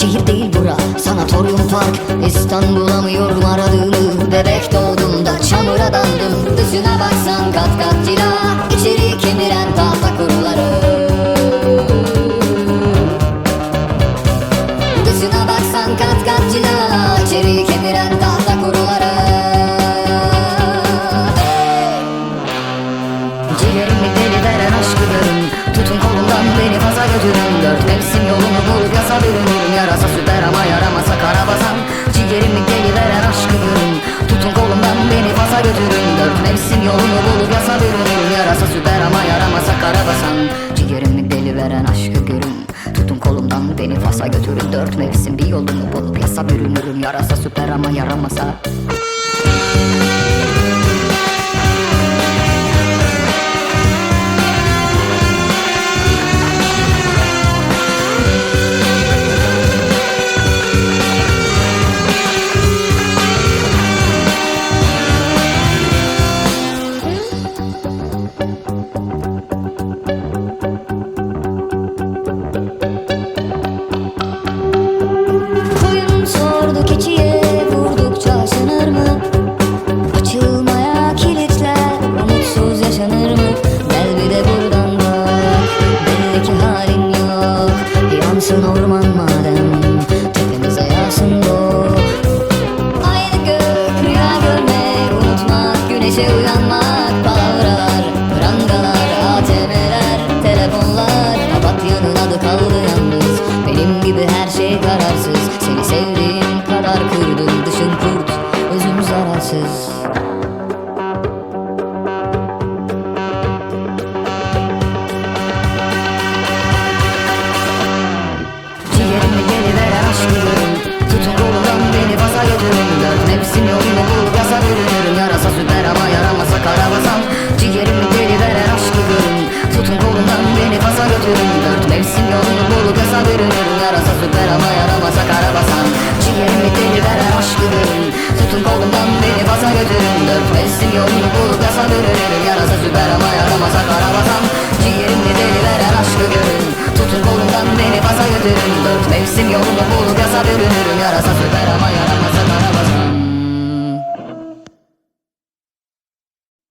Şehir değil bura. Sanatoryum park. İstanbul'a mıyorum aradığını? Bebek doğduğumda dandım Dışına baksan kat kat cila. İçeri kemiren tahta kuruları. Dışına baksan kat kat cila İçeri kemiren tahta kuruları. Ciğerimi deli veren aşkı görün Tutun kolumdan beni faza götürün Dört. Mevsim yolunu bulup yasa bürünürüm Yarasa süper ama yaramasa karabasan Ciğerimi beni faza götürün Dört mevsim yolunu bulup yasa bürünürüm Yarasa süper ama yaramasa karabasan Ciğerimi deli veren aşkı görün. Tutun kolumdan beni Fas'a götürün. Dört mevsim bir yolunu bulup yasa bürünürüm Yarasa süper ama yaramasa kırdım Dışın kurt, özüm zararsız. Geri veren aşkı görün Tutun kolumdan beni baza götürün Dört mevsim yolunu bulup yasa bürünürüm Yarasa süper ama yaramasa karabasan Ciğerimi geri veren aşkı görün Tutun kolumdan beni baza götürün Dört mevsim yolunu bulup yasa bürünürüm Yarasa süper ama yaramasa karabasan Deli veren aşkı görün Tutun kolumdan beni baza götürün. Dört mevsim yolunu bulup yasa bürünürüm